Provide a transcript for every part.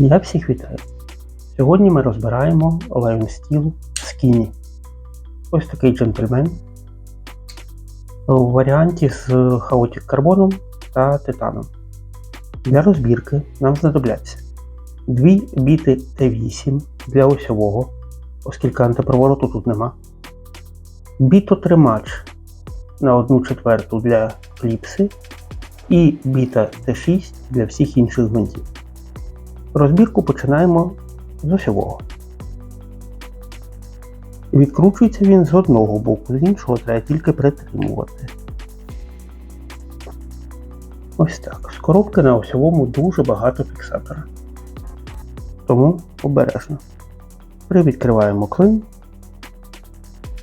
Я всіх вітаю. Сьогодні ми розбираємо Lion Steel Skinny. Ось такий джентльмен. У варіанті з хаотік карбоном та титаном. Для розбірки нам знадобляться дві біти Т8 для осьового, оскільки антипровороту тут нема. Бітотримач на 1 четверту для кліпси і біта Т6 для всіх інших гвинтів. Розбірку починаємо з осьового. Відкручується він з одного боку, з іншого треба тільки притримувати. Ось так. З коробки на осьовому дуже багато фіксатора. Тому обережно. Привідкриваємо клин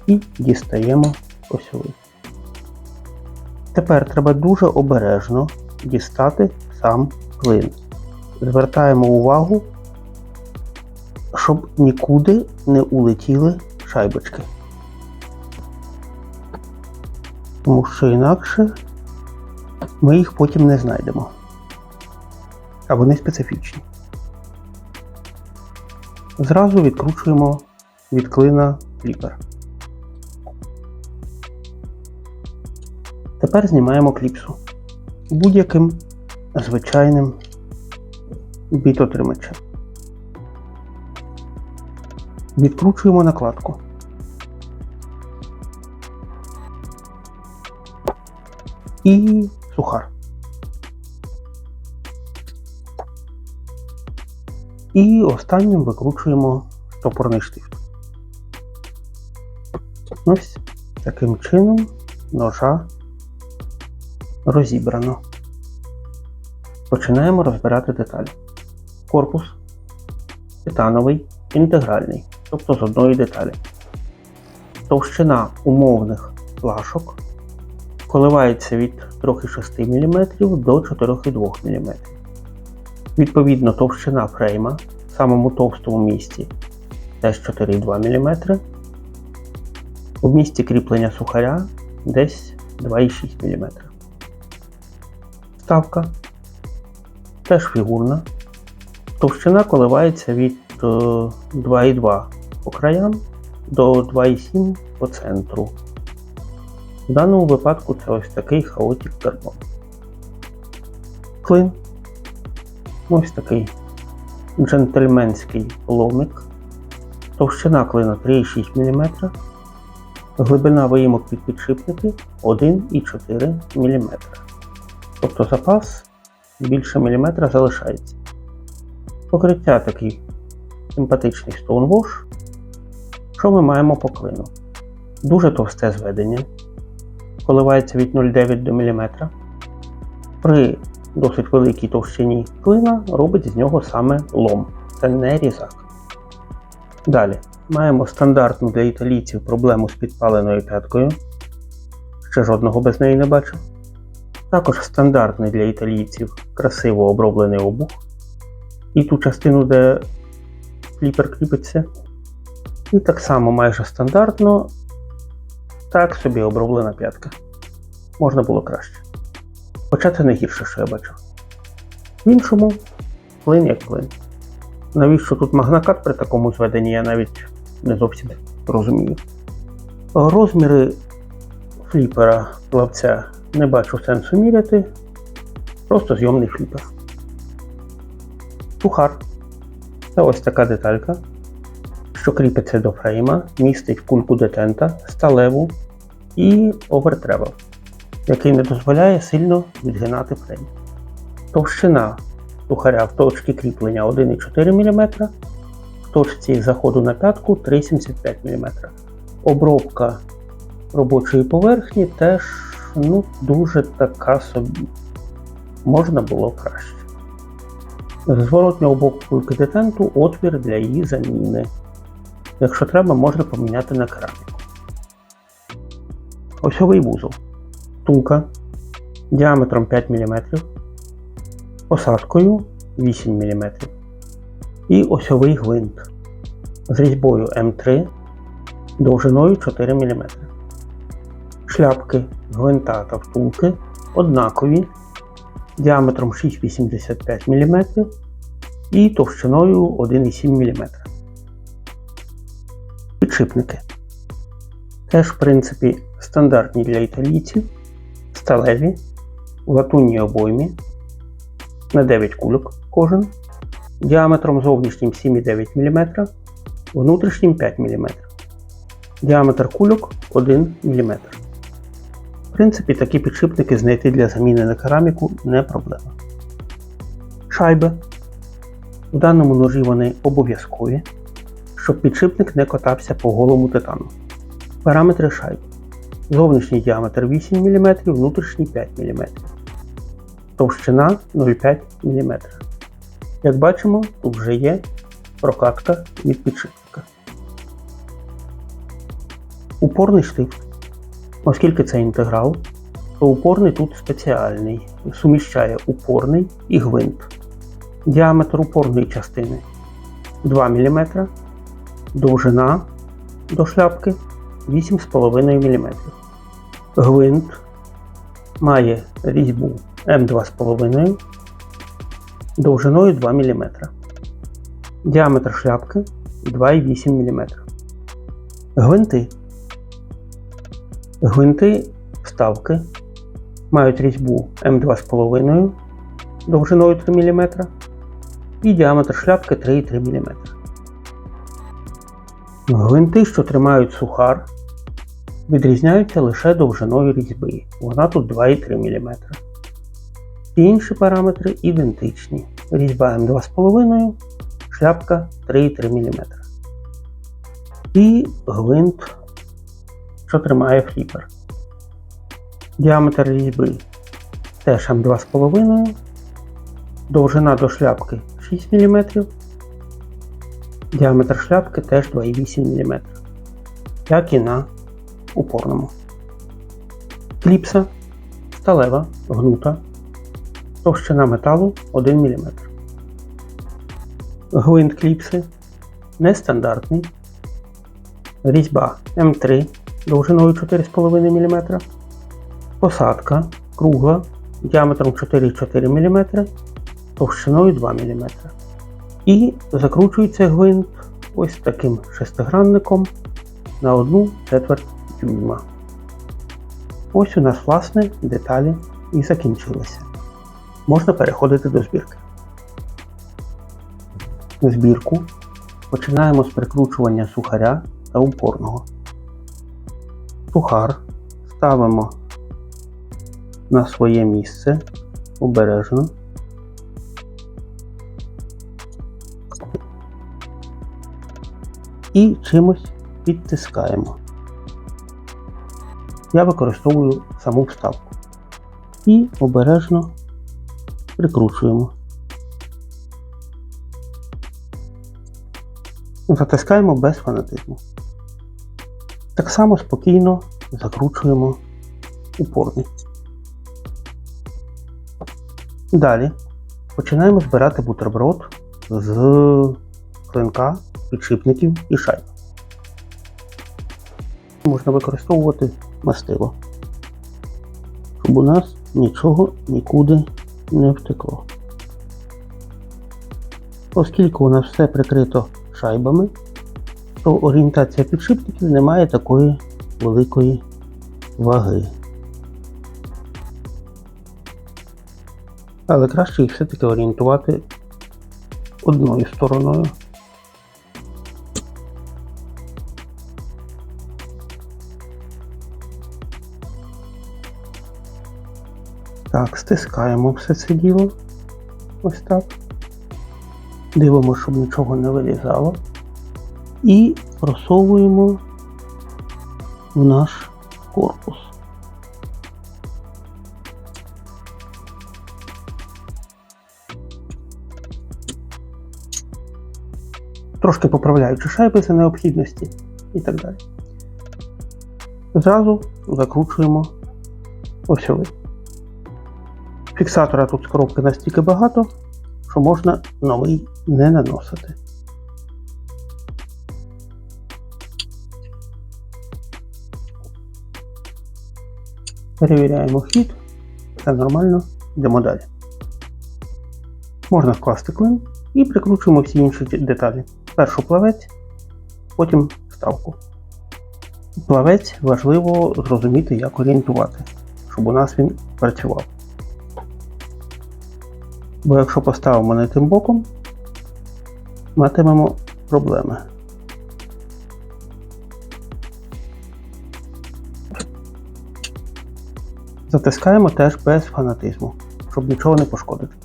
і дістаємо осьовий. Тепер треба дуже обережно дістати сам клин. Звертаємо увагу, щоб нікуди не улетіли шайбочки. Тому що інакше ми їх потім не знайдемо. А вони специфічні. Зразу відкручуємо від клина кліпер. Тепер знімаємо кліпсу будь-яким звичайним бітотримачем. Відкручуємо накладку. І сухар. І останнім викручуємо стопорний штифт. Ось таким чином ножа розібрано. Починаємо розбирати деталі. Корпус титановий, інтегральний, тобто з одної деталі. Товщина умовних плашок коливається від 3,6 мм до 4,2 мм. Відповідно, товщина фрейма в самому товстому місці десь 4,2 мм. У місці кріплення сухаря десь 2,6 мм. Ставка теж фігурна. Товщина коливається від 2,2 по краям до 2,7 по центру. В даному випадку це ось такий хаотік карбон. Клин. Ось такий джентльменський ломик. Товщина клина 3,6 мм. Глибина виїмок під підшипники 1,4 мм. Тобто запас більше міліметра залишається. Покриття такий симпатичний Stonewash. Що ми маємо по клину? Дуже товсте зведення, коливається від 0,9 до мм. При досить великій товщині клина робить з нього саме лом. Це не різак. Далі маємо стандартну для італійців проблему з підпаленою п'яткою. Ще жодного без неї не бачив. Також стандартний для італійців красиво оброблений обух. І ту частину, де кліпер кріпиться. І так само майже стандартно, так собі оброблена п'ятка. Можна було краще. Хоча це не гірше, що я бачив. В іншому клин як клин. Навіщо тут магнакат при такому зведенні, я навіть не зовсім розумію. Розміри фліпера плавця не бачу сенсу міряти. Просто зйомний фліпер. Сухар. Це ось така деталька, що кріпиться до фрейма, містить кульку детента, сталеву і овертревел, який не дозволяє сильно відгинати фрейм. Товщина сухаря в точці кріплення 1,4 мм, в точці заходу на п'ятку 3,75 мм. Обробка робочої поверхні теж ну, дуже така собі. Можна було краще. Зворотнього боку кульки отвір для її заміни. Якщо треба, можна поміняти на кераміку. Осьовий вузол. Тулка діаметром 5 мм, посадкою 8 мм. І осьовий гвинт з різьбою М3 довжиною 4 мм. Шляпки гвинта та втулки однакові діаметром 6,85 мм і товщиною 1,7 мм. Підшипники. Теж, в принципі, стандартні для італійців, сталеві, в латунній обоймі на 9 кульок кожен, діаметром зовнішнім 7,9 мм, внутрішнім 5 мм. Діаметр кульок 1 мм. В принципі, такі підшипники знайти для заміни на кераміку не проблема. Шайби. В даному ножі вони обов'язкові, щоб підшипник не катався по голому титану. Параметри шайб. Зовнішній діаметр 8 мм, внутрішній 5 мм. Товщина 0,5 мм. Як бачимо, тут вже є прокатка від підшипника. Упорний штифт. Оскільки це інтеграл, то упорний тут спеціальний, суміщає упорний і гвинт. Діаметр упорної частини 2 мм, довжина до шляпки 8,5 мм. Гвинт має різьбу М2,5 довжиною 2 мм. Діаметр шляпки 2,8 мм. Гвинти. Гвинти вставки мають різьбу М2,5 довжиною 3 мм і діаметр шляпки 3,3 мм. Гвинти, що тримають сухар, відрізняються лише довжиною різьби. Вона тут 2,3 мм. Всі інші параметри ідентичні. Різьба М2,5, шляпка 3,3 мм. І гвинт, що тримає фліпер. Діаметр різьби теж М2,5, довжина до шляпки 6 мм, діаметр шляпки теж 2,8 мм, як і на упорному. Кліпса сталева, гнута, товщина металу 1 мм. Гвинт кліпси нестандартний. Різьба М3 довжиною 4,5 мм. Посадка кругла діаметром 4,4 мм, товщиною 2 мм. І закручується гвинт ось таким шестигранником на 1 четверть дюйма. Ось у нас, власне, деталі і закінчилися. Можна переходити до збірки. Збірку починаємо з прикручування сухаря та упорного. Сухар ставимо на своє місце обережно. І чимось підтискаємо. Я використовую саму вставку. І обережно прикручуємо. Затискаємо без фанатизму. Так само спокійно закручуємо упорний. Далі починаємо збирати бутерброд з клинка, підшипників і шайб. Можна використовувати мастило, щоб у нас нічого нікуди не втекло. Оскільки у нас все прикрито шайбами, то орієнтація підшипників не має такої великої ваги. Але краще їх все-таки орієнтувати одною стороною. Так, стискаємо все це діло. Ось так. Дивимося, щоб нічого не вилізало. І просовуємо в наш корпус. Трошки поправляючи шайби за необхідності і так далі. Зразу закручуємо осьовий. Фіксатора тут з коробки настільки багато, що можна новий не наносити. Перевіряємо хід, все нормально, йдемо далі. Можна вкласти клин І прикручуємо всі інші деталі. Спершу плавець, потім вставку. Плавець важливо зрозуміти, як орієнтувати, щоб у нас він працював. Бо якщо поставимо не тим боком, матимемо проблеми. Затискаємо теж без фанатизму, щоб нічого не пошкодити.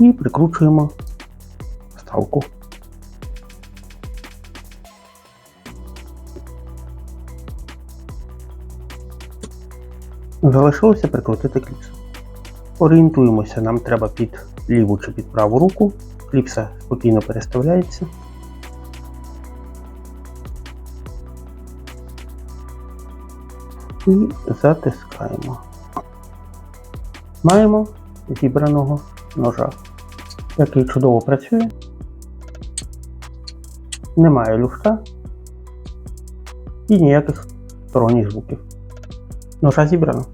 І прикручуємо вставку. Залишилося прикрутити кліпсу. Орієнтуємося, нам треба під ліву чи під праву руку. Кліпса спокійно переставляється. І затискаємо. Маємо зібраного ножа, який чудово працює. Немає люфта і ніяких сторонніх звуків. Ножа зібрано.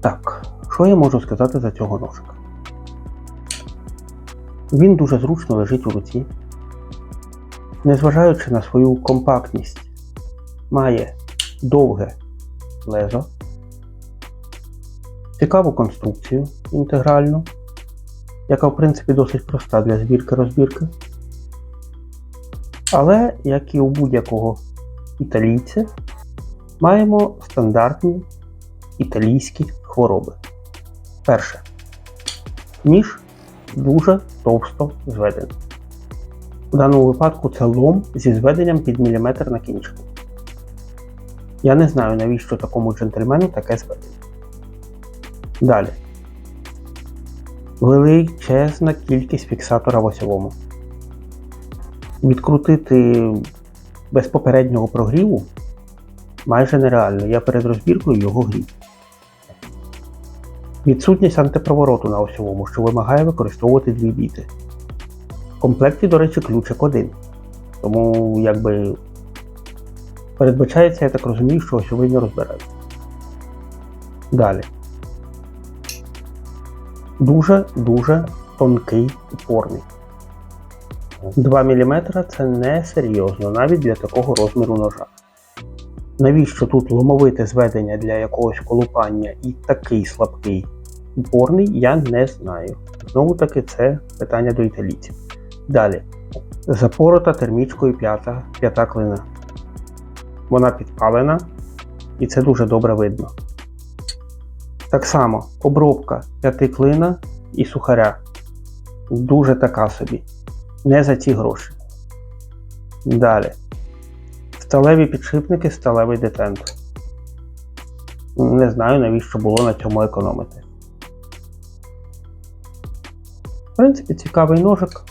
Так, що я можу сказати за цього ножика? Він дуже зручно лежить у руці. Незважаючи на свою компактність, має довге лезо, цікаву конструкцію інтегральну, яка в принципі досить проста для збірки-розбірки. Але, як і у будь-якого італійця, маємо стандартні італійські хвороби. Перше. Ніж дуже товсто зведений. У даному випадку це лом зі зведенням під міліметр на кінчику. Я не знаю, навіщо такому джентльмену таке зведення. Далі. Величезна кількість фіксатора в осьовому. Відкрутити без попереднього прогріву майже нереально. Я перед розбіркою його грів. Відсутність антипровороту на осьовому, що вимагає використовувати дві біти. В комплекті, до речі, ключик один. Тому якби передбачається, я так розумію, що не розбирають. Далі. Дуже-дуже тонкий упорний. 2 мм це не серйозно, навіть для такого розміру ножа. Навіщо тут ломовите зведення для якогось колупання і такий слабкий упорний, я не знаю. Знову таки, це питання до італійців. Далі. Запорота термічкою п'ята, п'ята клина. Вона підпалена, і це дуже добре видно. Так само обробка п'яти клина і сухаря. Дуже така собі. Не за ці гроші. Далі. Сталеві підшипники, сталевий детент. Не знаю, навіщо було на цьому економити. В принципі, цікавий ножик.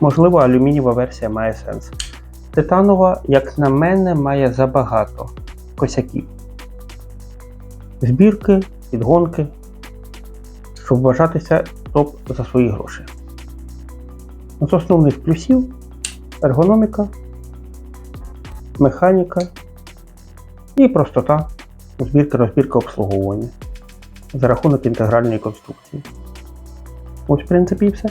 Можливо, алюмінієва версія має сенс. Титанова, як на мене, має забагато косяків. Збірки, підгонки, щоб вважатися топ за свої гроші. З основних плюсів ергономіка, механіка і простота збірки розбірка обслуговування за рахунок інтегральної конструкції. Ось, в принципі, і все.